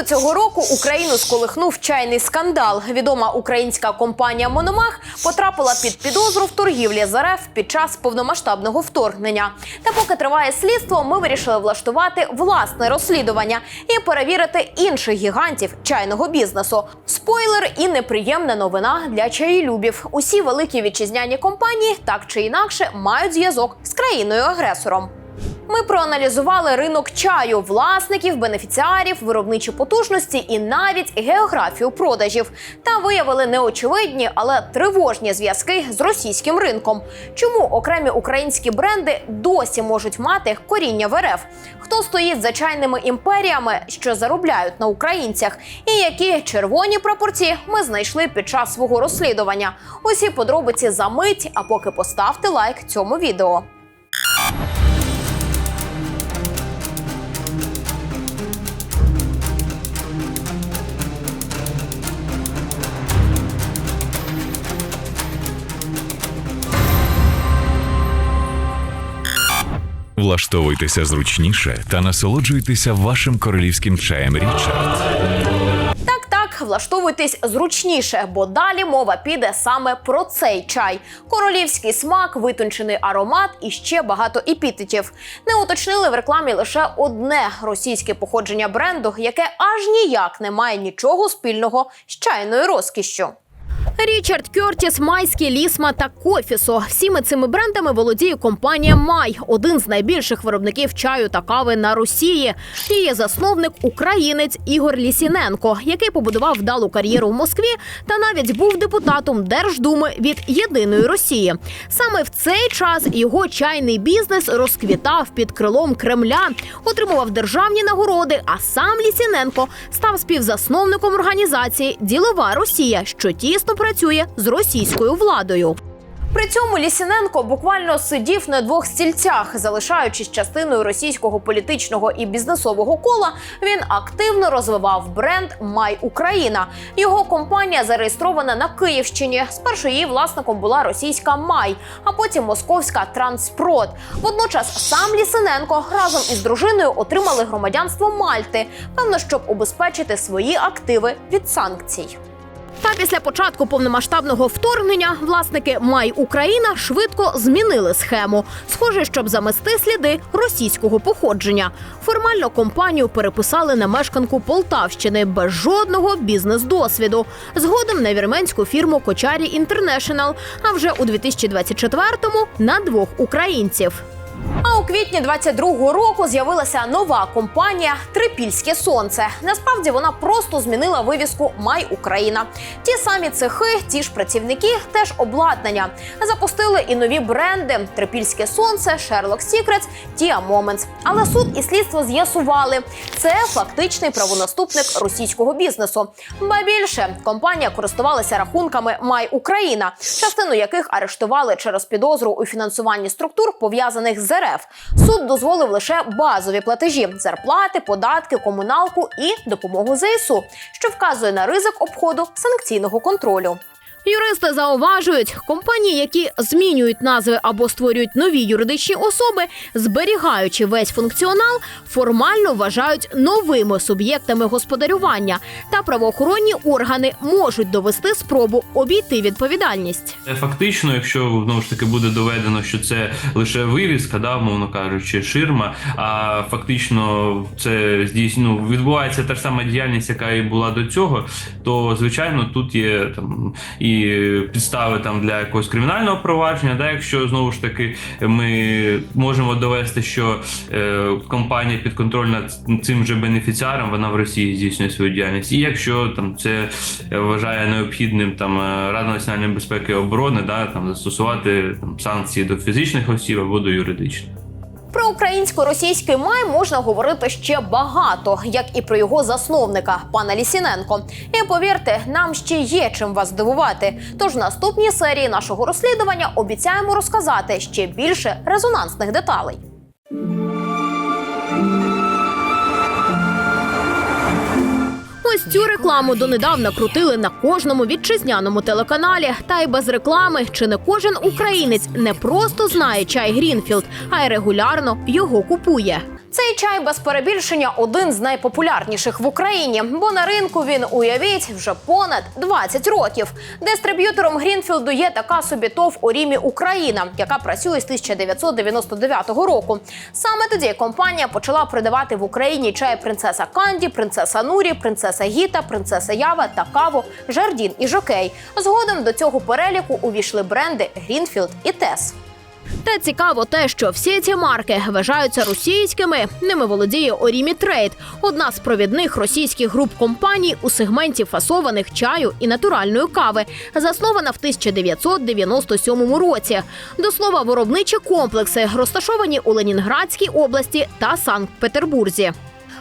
Влітку цього року Україну сколихнув чайний скандал. Відома українська компанія Мономах потрапила під підозру в торгівлі з РФ під час повномасштабного вторгнення. Та поки триває слідство, ми вирішили влаштувати власне розслідування і перевірити інших гігантів чайного бізнесу. Спойлер і неприємна новина для чаїлюбів. Усі великі вітчизняні компанії так чи інакше мають зв'язок з країною агресором. Ми проаналізували ринок чаю, власників, бенефіціарів, виробничі потужності і навіть географію продажів. Та виявили неочевидні, але тривожні зв'язки з російським ринком. Чому окремі українські бренди досі можуть мати коріння в РФ? Хто стоїть за чайними імперіями, що заробляють на українцях, і які червоні прапорці ми знайшли під час свого розслідування? Усі подробиці за мить. А поки поставте лайк цьому відео. Влаштовуйтеся зручніше та насолоджуйтеся вашим королівським чаєм Річард. Так, так, влаштовуйтесь зручніше, бо далі мова піде саме про цей чай. Королівський смак, витончений аромат і ще багато епітетів. Не уточнили в рекламі лише одне російське походження бренду, яке аж ніяк не має нічого спільного з чайною розкішшю. Річард Кертіс, Майський, Лісма та Кофісо. Всіми цими брендами володіє компанія Май, один з найбільших виробників чаю та кави на Росії. Її засновник українець Ігор Лісіненко, який побудував вдалу кар'єру в Москві та навіть був депутатом Держдуми від єдиної Росії. Саме в цей час його чайний бізнес розквітав під крилом Кремля, отримував державні нагороди. А сам Лісіненко став співзасновником організації Ділова Росія, що тісно працює з російською владою. При цьому Лісіненко буквально сидів на двох стільцях, залишаючись частиною російського політичного і бізнесового кола. Він активно розвивав бренд Май Україна. Його компанія зареєстрована на Київщині. Спершу її власником була російська Май, а потім московська Транспрод. Водночас сам Лісиненко разом із дружиною отримали громадянство Мальти, певно, щоб убезпечити свої активи від санкцій. Та після початку повномасштабного вторгнення власники Май Україна швидко змінили схему. Схоже, щоб замести сліди російського походження. Формально компанію переписали на мешканку Полтавщини без жодного бізнес-досвіду. Згодом на вірменську фірму Кочарі Інтернешнл, а вже у 2024-му на двох українців. У квітні 22-го року з'явилася нова компанія Трипільське сонце. Насправді вона просто змінила вивіску Май Україна. Ті самі цехи, ті ж працівники, теж обладнання. Запустили і нові бренди: Трипільське сонце, Sherlock Secrets, Tia Moments. Але суд і слідство з'ясували, це фактичний правонаступник російського бізнесу. Ба більше компанія користувалася рахунками Май Україна, частину яких арештували через підозру у фінансуванні структур пов'язаних з РФ. Суд дозволив лише базові платежі: зарплати, податки, комуналку і допомогу ЗСУ, що вказує на ризик обходу санкційного контролю. Юристи зауважують, компанії, які змінюють назви або створюють нові юридичні особи, зберігаючи весь функціонал, формально вважають новими суб'єктами господарювання, та правоохоронні органи можуть довести спробу обійти відповідальність. Фактично, якщо знову ж таки буде доведено, що це лише вивіска, да, мовно кажучи, ширма, а фактично це здійснює, ну, відбувається та ж сама діяльність, яка і була до цього, то звичайно тут є там і підстави там для якогось кримінального провадження. Да, якщо знову ж таки ми можемо довести, що е, компанія підконтрольна цим же бенефіціарам, вона в Росії здійснює свою діяльність. І якщо там це вважає необхідним там е, Рада національної безпеки і оборони, да там застосувати там санкції до фізичних осіб або до юридичних. Про українсько-російський май можна говорити ще багато, як і про його засновника, пана Лісіненко. І повірте, нам ще є чим вас здивувати. Тож в наступній серії нашого розслідування обіцяємо розказати ще більше резонансних деталей. Ось цю рекламу донедавна крутили на кожному вітчизняному телеканалі. Та й без реклами чи не кожен українець не просто знає чай Грінфілд, а й регулярно його купує. Цей чай без перебільшення один з найпопулярніших в Україні, бо на ринку він уявіть вже понад 20 років. Дистриб'ютором Грінфілду є така собі ТОВ Орімі Україна, яка працює з 1999 року. Саме тоді компанія почала продавати в Україні чай принцеса Канді, принцеса Нурі, принцеса Гіта, принцеса Ява та каву Жардін і Жокей. Згодом до цього переліку увійшли бренди Грінфілд і Тес. Та цікаво те, що всі ці марки вважаються російськими. Ними володіє Орімі Трейд, одна з провідних російських груп компаній у сегменті фасованих чаю і натуральної кави, заснована в 1997 році. До слова, виробничі комплекси розташовані у Ленінградській області та Санкт-Петербурзі.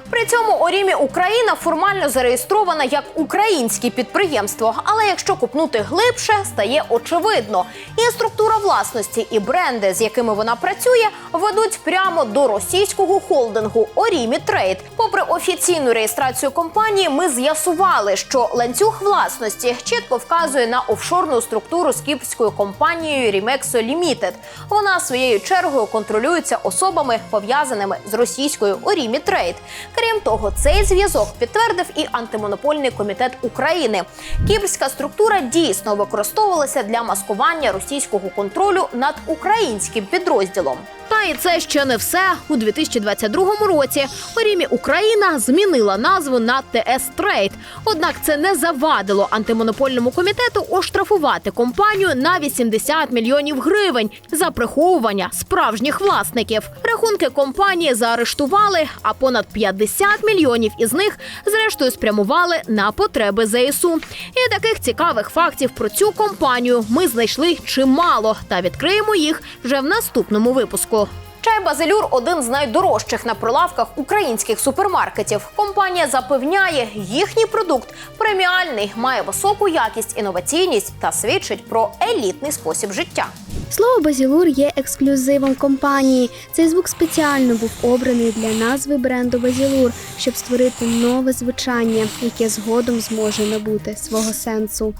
При цьому Орімі Україна формально зареєстрована як українське підприємство. Але якщо купнути глибше, стає очевидно. І структура власності, і бренди, з якими вона працює, ведуть прямо до російського холдингу Орімі Трейд. Попри офіційну реєстрацію компанії, ми з'ясували, що ланцюг власності чітко вказує на офшорну структуру з кіпрською компанією Rімексо Limited. Вона своєю чергою контролюється особами, пов'язаними з російською Орімі Трейд. Крім того, цей зв'язок підтвердив і антимонопольний комітет України. Кіпрська структура дійсно використовувалася для маскування російського контролю над українським підрозділом. Та і це ще не все. У 2022 році Орімі Україна змінила назву на ТС Трейд. Однак це не завадило антимонопольному комітету оштрафувати компанію на 80 мільйонів гривень за приховування справжніх власників. Рахунки компанії заарештували, а понад 50 мільйонів із них зрештою спрямували на потреби ЗСУ. І таких цікавих фактів про цю компанію ми знайшли чимало та відкриємо їх вже в наступному випуску. Чай Базелюр один з найдорожчих на прилавках українських супермаркетів. Компанія запевняє, їхній продукт преміальний, має високу якість, інноваційність та свідчить про елітний спосіб життя. Слово базілур є ексклюзивом компанії. Цей звук спеціально був обраний для назви бренду Базілур, щоб створити нове звучання, яке згодом зможе набути свого сенсу.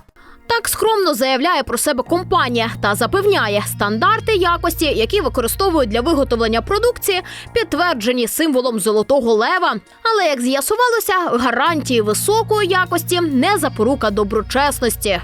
Так скромно заявляє про себе компанія та запевняє, стандарти якості, які використовують для виготовлення продукції, підтверджені символом золотого лева. Але як з'ясувалося, гарантії високої якості не запорука доброчесності.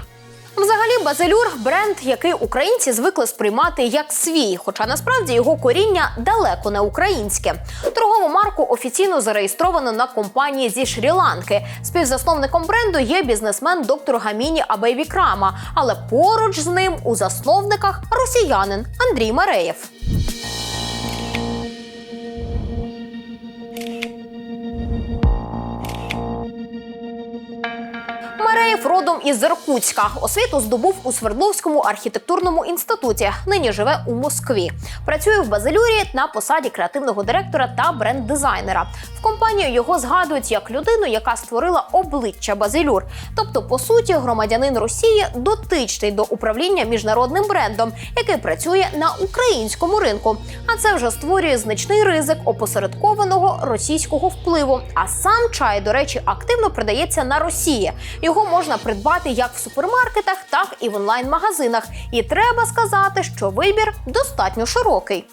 Взагалі, базелюр бренд, який українці звикли сприймати як свій, хоча насправді його коріння далеко не українське. Торгову марку офіційно зареєстровано на компанії зі Шрі-Ланки. Співзасновником бренду є бізнесмен доктор Гаміні Абейвікрама, але поруч з ним у засновниках росіянин Андрій Мареєв. Родом із Іркутська. Освіту здобув у Свердловському архітектурному інституті. Нині живе у Москві. Працює в Базилюрі на посаді креативного директора та бренд-дизайнера. В компанію його згадують як людину, яка створила обличчя Базилюр. Тобто, по суті, громадянин Росії дотичний до управління міжнародним брендом, який працює на українському ринку. А це вже створює значний ризик опосередкованого російського впливу. А сам чай, до речі, активно продається на Росії. Його можна придбати як в супермаркетах, так і в онлайн-магазинах. І треба сказати, що вибір достатньо широкий.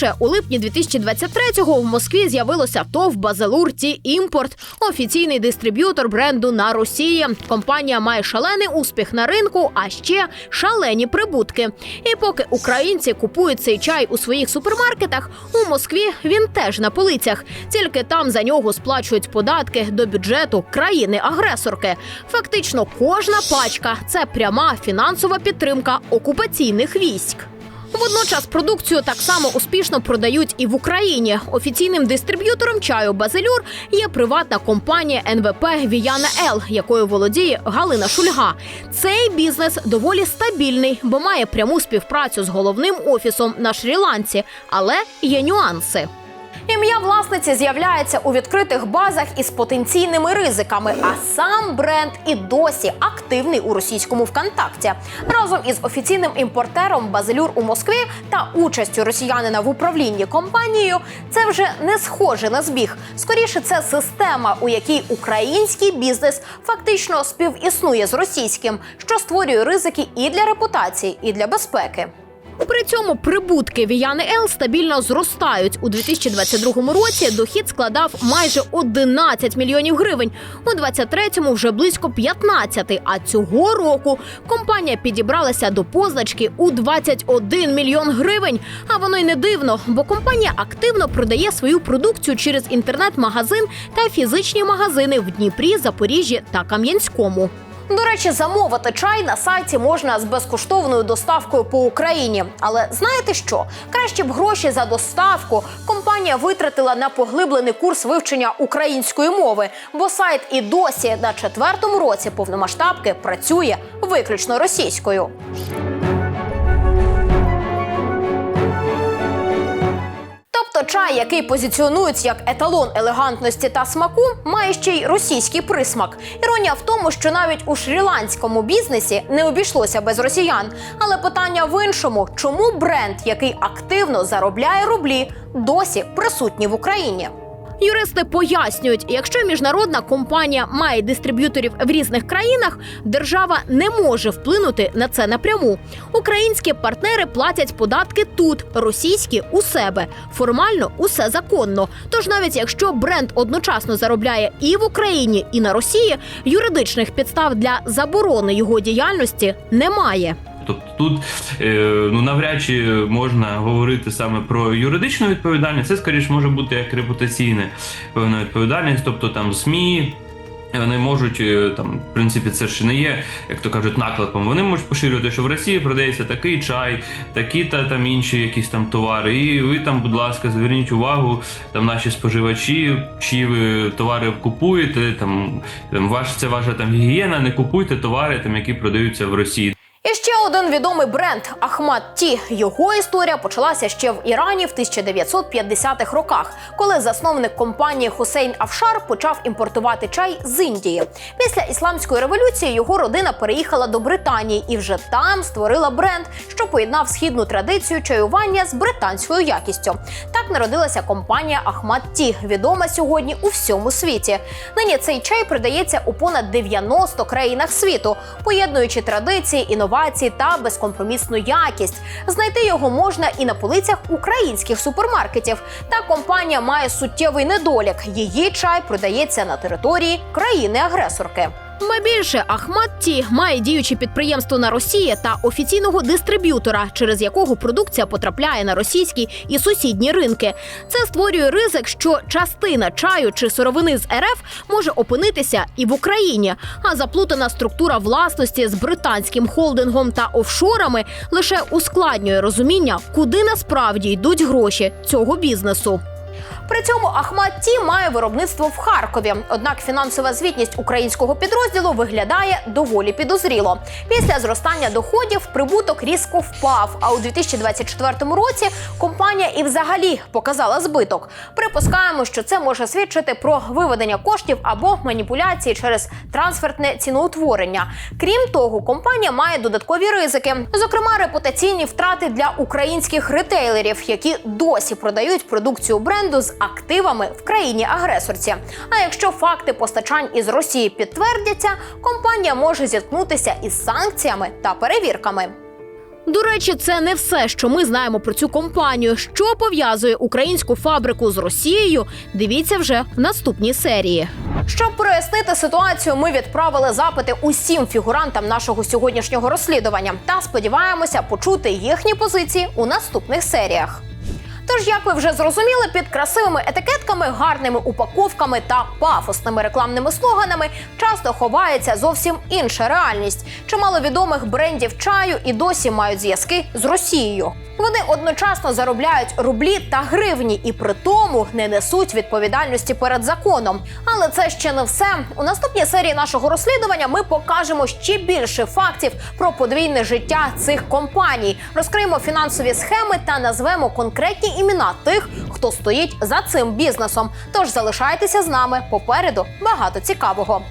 Більше у липні 2023-го в Москві з'явилося ТОВ Базелур Імпорт, офіційний дистриб'ютор бренду на Росії. Компанія має шалений успіх на ринку, а ще шалені прибутки. І поки українці купують цей чай у своїх супермаркетах, у Москві він теж на полицях. Тільки там за нього сплачують податки до бюджету країни-агресорки. Фактично, кожна пачка це пряма фінансова підтримка окупаційних військ. Водночас продукцію так само успішно продають і в Україні. Офіційним дистриб'ютором чаю Базелюр є приватна компанія НВП Віяна Л, якою володіє Галина Шульга. Цей бізнес доволі стабільний, бо має пряму співпрацю з головним офісом на Шрі-Ланці, але є нюанси. Ім'я власниці з'являється у відкритих базах із потенційними ризиками, а сам бренд і досі активний у російському ВКонтакті. Разом із офіційним імпортером Базелюр у Москві та участю росіянина в управлінні компанією це вже не схоже на збіг. Скоріше, це система, у якій український бізнес фактично співіснує з російським, що створює ризики і для репутації, і для безпеки. При цьому прибутки Віяни Ел стабільно зростають. У 2022 році дохід складав майже 11 мільйонів гривень. У 2023 вже близько 15. А цього року компанія підібралася до позначки у 21 мільйон гривень. А воно й не дивно, бо компанія активно продає свою продукцію через інтернет-магазин та фізичні магазини в Дніпрі, Запоріжжі та Кам'янському. До речі, замовити чай на сайті можна з безкоштовною доставкою по Україні. Але знаєте що? Краще б гроші за доставку компанія витратила на поглиблений курс вивчення української мови, бо сайт і досі на четвертому році повномасштабки працює виключно російською. Чай, який позиціонують як еталон елегантності та смаку, має ще й російський присмак. Іронія в тому, що навіть у шрі-ланському бізнесі не обійшлося без росіян. Але питання в іншому: чому бренд, який активно заробляє рублі, досі присутній в Україні? Юристи пояснюють, якщо міжнародна компанія має дистриб'юторів в різних країнах, держава не може вплинути на це напряму. Українські партнери платять податки тут, російські у себе. Формально усе законно. Тож навіть якщо бренд одночасно заробляє і в Україні, і на Росії, юридичних підстав для заборони його діяльності немає. Тобто тут е, ну навряд чи можна говорити саме про юридичну відповідальність, це скоріш може бути як репутаційна певна відповідальність, тобто там ЗМІ. Вони можуть е, там, в принципі, це ж не є, як то кажуть, наклепом. Вони можуть поширювати, що в Росії продається такий чай, такі та там інші якісь там товари. І ви там, будь ласка, зверніть увагу, там наші споживачі, чиї ви товари купуєте. Там, там ваш це ваша там гігієна. Не купуйте товари, там які продаються в Росії. І ще один відомий бренд Ахмад Ті. Його історія почалася ще в Ірані в 1950-х роках, коли засновник компанії Хусейн Афшар почав імпортувати чай з Індії. Після ісламської революції його родина переїхала до Британії і вже там створила бренд, що поєднав східну традицію чаювання з британською якістю. Так народилася компанія Ахмад Ті, відома сьогодні у всьому світі. Нині цей чай продається у понад 90 країнах світу, поєднуючи традиції, інновації та безкомпромісну якість. Знайти його можна і на полицях українських супермаркетів. Та компанія має суттєвий недолік. Її чай продається на території країни-агресорки. Ба більше Ахмад Ті має діюче підприємство на Росії та офіційного дистриб'ютора, через якого продукція потрапляє на російські і сусідні ринки. Це створює ризик, що частина чаю чи сировини з РФ може опинитися і в Україні. А заплутана структура власності з британським холдингом та офшорами лише ускладнює розуміння, куди насправді йдуть гроші цього бізнесу. При цьому Ахмад Ті має виробництво в Харкові. Однак фінансова звітність українського підрозділу виглядає доволі підозріло. Після зростання доходів прибуток різко впав. А у 2024 році компанія і взагалі показала збиток. Припускаємо, що це може свідчити про виведення коштів або маніпуляції через трансфертне ціноутворення. Крім того, компанія має додаткові ризики, зокрема репутаційні втрати для українських ретейлерів, які досі продають продукцію бренду з активами в країні-агресорці. А якщо факти постачань із Росії підтвердяться, компанія може зіткнутися із санкціями та перевірками. До речі, це не все, що ми знаємо про цю компанію. Що пов'язує українську фабрику з Росією? Дивіться вже в наступній серії. Щоб прояснити ситуацію, ми відправили запити усім фігурантам нашого сьогоднішнього розслідування та сподіваємося почути їхні позиції у наступних серіях. Тож, як ви вже зрозуміли, під красивими етикетками, гарними упаковками та пафосними рекламними слоганами часто ховається зовсім інша реальність. Чимало відомих брендів чаю і досі мають зв'язки з Росією. Вони одночасно заробляють рублі та гривні і при тому не несуть відповідальності перед законом. Але це ще не все. У наступній серії нашого розслідування ми покажемо ще більше фактів про подвійне життя цих компаній, розкриємо фінансові схеми та назвемо конкретні імена імена тих, хто стоїть за цим бізнесом. Тож залишайтеся з нами попереду багато цікавого.